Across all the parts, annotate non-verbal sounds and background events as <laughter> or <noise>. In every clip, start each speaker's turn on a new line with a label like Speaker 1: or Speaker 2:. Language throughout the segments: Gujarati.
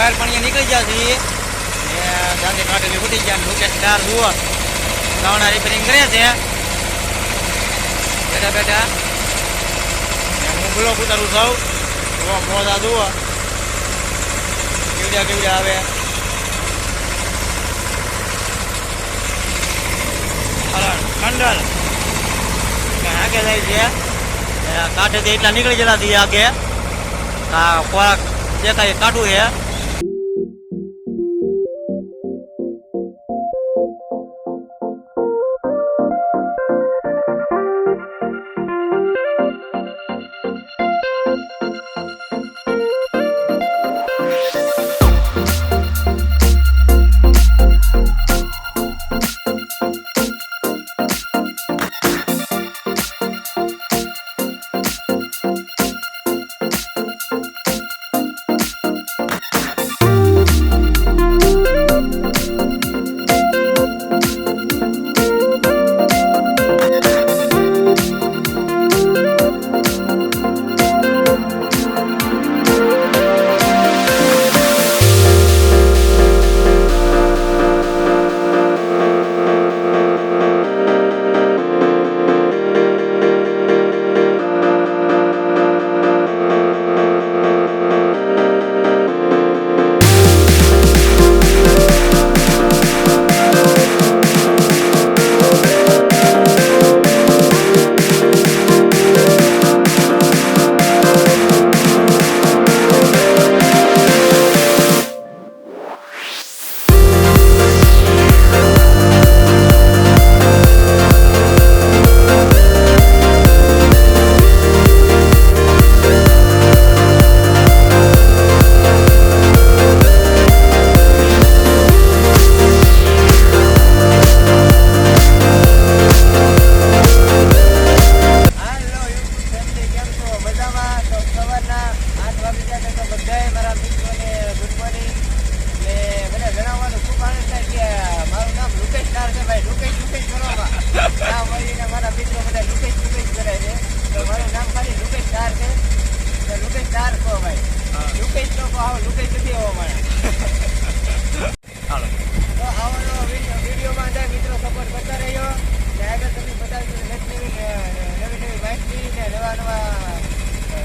Speaker 1: બહાર પાણી નીકળી ગયા એ ગાંધી કાઢેલી ઉઠી ગયા લોકેશ ચાર જુઓ. ગાવના રિપેરિંગ કરે છે. બેઠા બેઠા હું બ્લોક ઉતારું છું. મોજા જુઓ. કેવડ્યા કેવડ્યા આવે. ખંડલ. આગે જાય છે. કાંઠેથી એટલા નીકળી ગયેલા છીએ આગે આ ખોરાક દેખાય એ કાઢું છે
Speaker 2: તો કો ભાઈ. લુકેશ તો કહો લુકેશ નથી આવો મારે
Speaker 1: હાલો.
Speaker 2: તો આવવાનો વીડિયો વિડીયોમાં અંદર મિત્રો સપોર્ટ કરતા રહ્યો ને આગળ તમને બતાવીશું નવી નવી નવી નવી માહિતી ને નવા નવા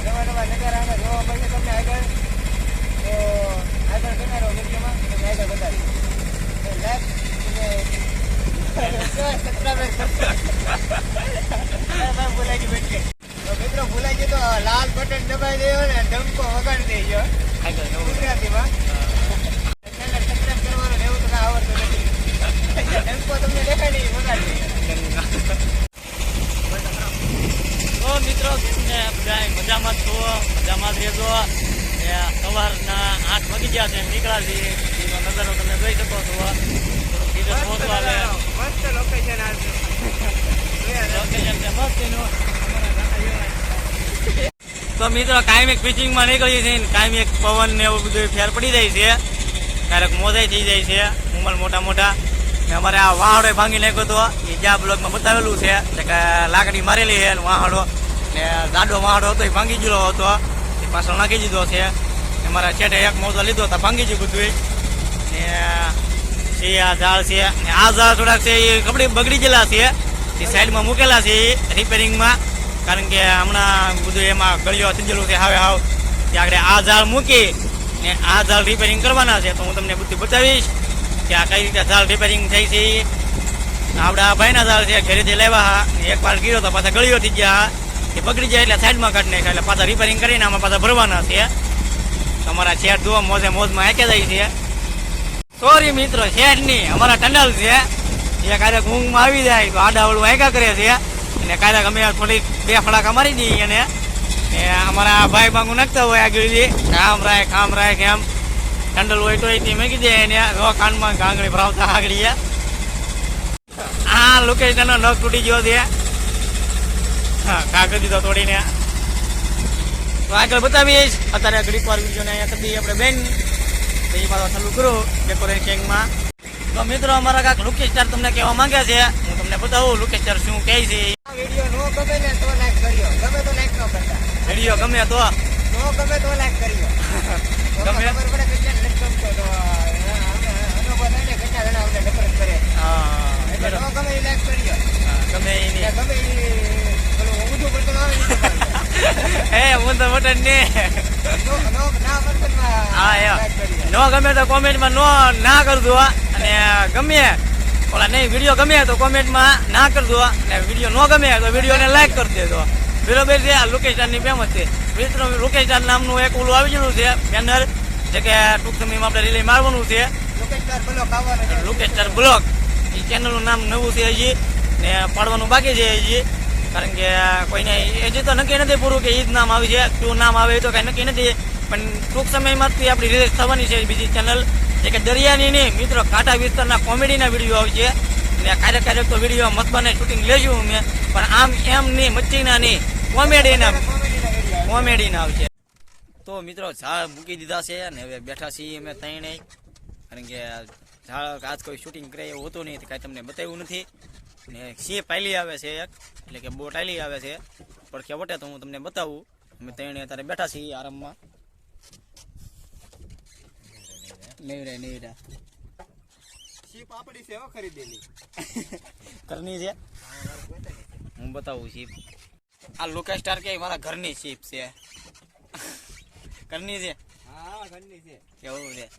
Speaker 2: નવા નવા નજારા જોવા મળશે તમને આગળ. તો આગળ બના રહો વિડીયોમાં તમને આગળ બતાવીશ લાઈક <laughs> <laughs> ભૂલાઈ તો મિત્રો ભૂલાઈ ગયું તો લાલ બટન ને ડંકો વગાડી દેજો
Speaker 1: આગળ
Speaker 2: ગુજરાતીમાં. નથી. તમને
Speaker 1: મિત્રો બધા મજામાં છો? મજામાં રહેજો. સવારના આઠ વાગી ગયા છે નીકળ્યા છીએ એનો નજારો તમે જોઈ શકો છો.
Speaker 2: મસ્ત લોકેશન
Speaker 1: લોકેશન છે મસ્ત એનું. તો મિત્રો, કાયમ એક પિચિંગમાં નીકળી છે ને કાયમ એક પવન ને એવું બધું ફેર પડી જાય છે. ક્યારેક મોજાઈ થઈ જાય છે. ઉંમર મોટા મોટા. ને અમારે આ વાહડો ભાંગી નાખ્યો હતો એ જ્યાં બ્લોકમાં બતાવેલું છે કે લાકડી મારેલી છે વાહડો. ને દાડો વાહડો હતો એ ભાંગી ગયેલો હતો. એ પાછળ નાખી દીધો છે. ને મારા છેટે એક મોજો લીધો હતો ભાંગી ગયું બધું ને એ આ ઝાડ છે, ને આ ઝાડ થોડાક છે એ કપડી બગડી ગયેલા છે. એ સાઈડમાં મૂકેલા છે એ રિપેરિંગમાં કારણ કે હમણાં બધું એમાં ગળિયો ગયેલું છે, હવે હાવ. કે આગળ આ ઝાડ મૂકી ને આ ઝાડ રિપેરિંગ કરવાના છે, તો હું તમને બધું બતાવીશ કે આ કઈ રીતે ઝાડ રિપેરિંગ થઈ છે. આપણા ભાઈના ઝાડ છે, ઘરેથી લેવા એક વાર ગયો તો પાછા ગળિયો થઈ ગયા. એ બગડી જાય એટલે સાઈડમાં કાઢી નાખ્યા, એટલે પાછા રિપેરિંગ કરીને આમાં પાછા ભરવાના છે. તમારા શેઠ જુઓ, મોજે મોજમાં એકે જાય છે. સોરી મિત્રો શેઠની અમારા ટંડલ છે. એ ક્યારેક ઊંઘમાં આવી જાય તો આડા આંકા કરે છે. અને ક્યારેક અમે થોડીક બે ફડાકા મારી દઈએ એને. ને અમારા ભાઈ બાંગુ નાખતા હોય આગળ કામ રાય કામ રાય કેમ? ઠંડલ હોય તો એથી મેં દે એને. રો કાનમાં ગાંગડી ભરાવતા આગળ આ લોકેશન એનો નખ તૂટી ગયો છે. હા, કાગળ દીધો તોડીને. તો આગળ બતાવીશ અત્યારે ઘડીક વાર વિડીયોને અહીંયા કરી આપણે બેન. તો એ મારો ચાલુ કરો ડેકોરેશનમાં તો મિત્રો, અમારા કાંક લુકી તમને કહેવા માંગ્યા છે. હું તમને બતાવું લુકેશ શું કહે છે.
Speaker 2: આ વીડિયો નો ગમે ને તો લાઈક કર્યો. ગમે તો લાઈક નો કરતા.
Speaker 1: વીડિયો ગમે તો
Speaker 2: નો ગમે તો લાઈક કર્યો. <laughs>
Speaker 1: ગમે.
Speaker 2: ખબર એટલે ગમે <laughs> એ લાઈક
Speaker 1: કર્યો. ગમે એ
Speaker 2: ગમે એ પેલું ઊંધું
Speaker 1: બટન આવે
Speaker 2: એ ઊંધું બટન
Speaker 1: ને. હા નો ગમે તો કોમેન્ટમાં નો ના કરજો અને ગમે ઓલા નહીં વીડિયો ગમે તો કોમેન્ટમાં ના કરજો. અને વીડિયો ન ગમે તો વિડીયોને લાઈક કરી દેજો. બરોબર છે? આ લોકેશનની ફેમસ છે. મિત્રો લોકેશન નામનું એક ઓલું આવી ગયેલું છે બેનર જે કે ટૂંક સમયમાં આપણે રિલે મારવાનું છે.
Speaker 2: લોકેશન બ્લોક
Speaker 1: એ ચેનલનું નામ નવું છે હજી. ને પાડવાનું બાકી છે હજી. કારણ કે કોઈને હજી તો નક્કી નથી પૂરું કે એ જ નામ આવી છે. શું નામ આવે એ તો કાંઈ નક્કી નથી. પણ ટૂંક સમયમાં જ આપણી રિલીઝ થવાની છે બીજી ચેનલ જે કે દરિયાની નહીં. મિત્રો કાંઠા વિસ્તારના કોમેડીના વીડિયો આવશે ને ક્યારેક ક્યારેક તો વીડિયો મતબાને શૂટિંગ લેશું અમે. પણ આમ એમ નહીં, મચ્છીના નહીં. કોમેડીના
Speaker 2: કોમેડીના
Speaker 1: આવશે તો મિત્રો, ઝાડ મૂકી દીધા છે અને હવે બેઠા છીએ અમે ત્રણે કારણ કે ઝાડ આજ કોઈ શૂટિંગ કરે એવું હોતું નહીં કાંઈ તમને બતાવ્યું નથી. ને સી પાયલી આવે છે એક, એટલે કે બોટ આયલી આવે છે. પડખે વટે તો હું તમને બતાવું. અમે ત્રણે અત્યારે બેઠા છીએ આરામમાં. નહીં રે નહીં રે
Speaker 2: શીપ આપણી છે ખરીદેલી. <laughs>
Speaker 1: ઘરની છે? હું બતાવું શીપ. આ લોકેશ સ્ટાર કે મારા ઘરની શીપ છે. <laughs> ઘરની છે?
Speaker 2: હા ઘરની છે.
Speaker 1: કેવું છે.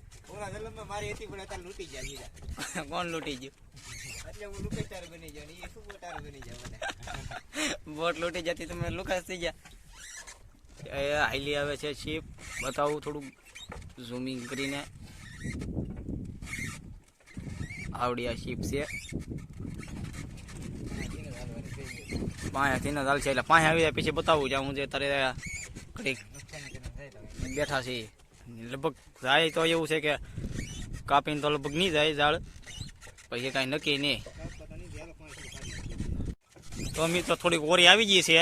Speaker 2: જન્મમાં મારી હતી પણ અત્યારે લૂટી ગયા બીજા <laughs>
Speaker 1: કોણ લૂંટી ગયું?
Speaker 2: એટલે હું બની જાઉં એ શું બોટાર બની જાય મને.
Speaker 1: બોટ લૂટી જતી તમે લુકાસ થઈ ગયા? એ હાઈલી આવે છે શીપ. બતાવું થોડું ઝૂમિંગ કરીને. આવડી આ શીપ છે. પાંચથી ચાલ છે, એટલે પાંચ આવી જાય, પછી બતાવું જ્યાં હું જે તારે ઘડીક બેઠા છીએ લગભગ જાય તો એવું છે કે કાપીને તો લગભગ નહીં જાય ઝાડ, પછી કાંઈ નક્કી નહીં. તો મિત્રો થોડીક ઓરી આવી ગઈ છે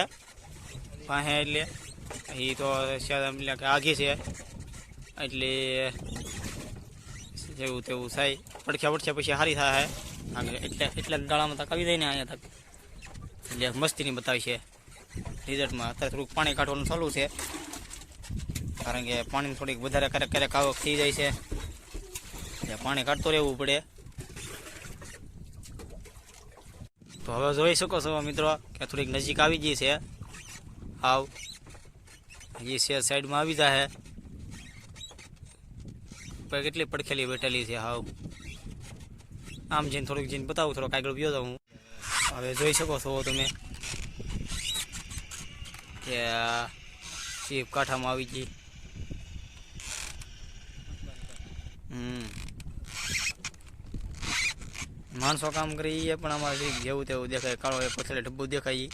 Speaker 1: પાસે એટલે એ તો આઘી છે, એટલે જેવું તેવું થાય. પડખ્યા પડખ્યા પછી સારી થાય આગળ એટલે એટલા ગાળામાં તક આવી જાય ને અહીંયા તક. એટલે મસ્તીની બતાવી છે. રિઝલ્ટમાં અત્યારે થોડુંક પાણી કાઢવાનું ચાલુ છે. કારણ કે પાણી થોડીક વધારે ક્યારેક ક્યારેક આવક થઈ જાય છે. એટલે પાણી કાઢતો રહેવું પડે. તો હવે જોઈ શકો છો મિત્રો કે થોડીક નજીક આવી ગઈ છે. આવ હજી છે સાઈડમાં આવી જાય પણ કેટલી પડખેલી બેઠેલી છે હાવ. આમ જઈને થોડુંક જઈને બતાવું, થોડોક આગળ ગયો હું. હવે જોઈ શકો છો તમે કે શીપ કાંઠામાં આવી ગઈ. હમ. માણસો કામ કરી પણ અમારે જેવું તેવું દેખાય. કાળો એ પછી ડબ્બુ દેખાય.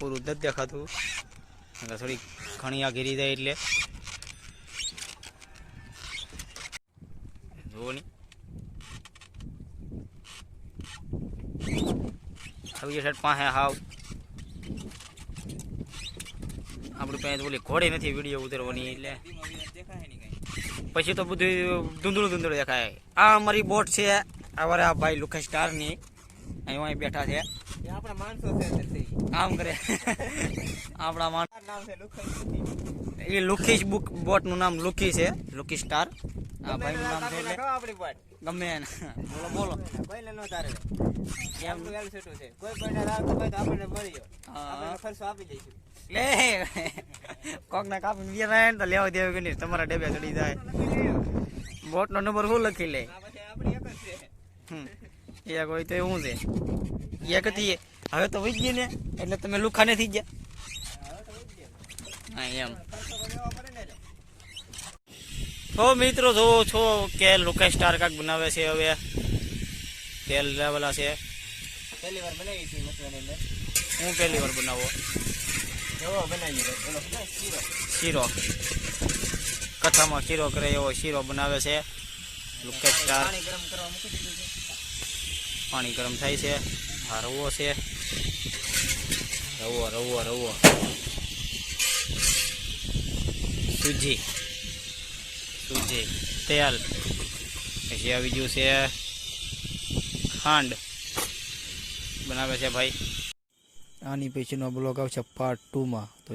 Speaker 1: પૂરું નથી દેખાતું. થોડીક ઘણી આ ઘેરી જાય એટલે જુઓ ની આવી સાઈડ પાસે હાવ. આપણી પાસે બોલી ઓલી ઘોડી નથી વીડિયો ઉતરવાની એટલે પછી તો બધું ધૂંધળું ધૂંધળું દેખાય. આ અમારી બોટ છે અમારા ભાઈ લુખા સ્ટારની અહીં બેઠા છે. કામ કરે. <laughs> આપણા
Speaker 2: આ
Speaker 1: એ લુખીશ બુક બોટનું નામ લુખી છે લુખી સ્ટાર. નામ
Speaker 2: આપણી પાટ.
Speaker 1: ગમે એને. બોલો બોલો.
Speaker 2: કોઈને ન તારે. આપણું વેલ છે. કોઈ કોઈને હોય તો આપણને મળી ગયો
Speaker 1: હા.
Speaker 2: ખર્ચો આપી દઈશું.
Speaker 1: લે. કોક ને કાપીને ને તો લેવા દેવા કે નહીં? તમારા ડેબે ચડી જાય. બોટનો નંબર શું લખી લે.
Speaker 2: આપણી એક જ
Speaker 1: હમ. એ કોઈ તો એવું છે? એક હતી હવે તો વહી ગઈ ને. એટલે તમે લુખા નથી ગયા. હા એમ.
Speaker 2: તો
Speaker 1: મિત્રો જોવો છો કે લોકેશ સ્ટાર કાક બનાવે છે હવે. તેલ લેવાલા છે.
Speaker 2: પહેલી વાર બનાવી હતી અંદર.
Speaker 1: હું પહેલી વાર બનાવો?
Speaker 2: એવો બનાવી ઓલો શીરો.
Speaker 1: શીરો. કથામાં શીરો કરે એવો શીરો બનાવે છે. લોકેશ સ્ટાર
Speaker 2: પાણી ગરમ કરવા મૂકી દીધું છે.
Speaker 1: પાણી ગરમ થાય છે. આ રવો છે. રવો રવો રવો. સૂજી. સૂજી તેલ પછી આવી ગયું છે ખાંડ. બનાવે છે ભાઈ. આની પછીનો બ્લોગ આવશે પાર્ટ ટુમાં તો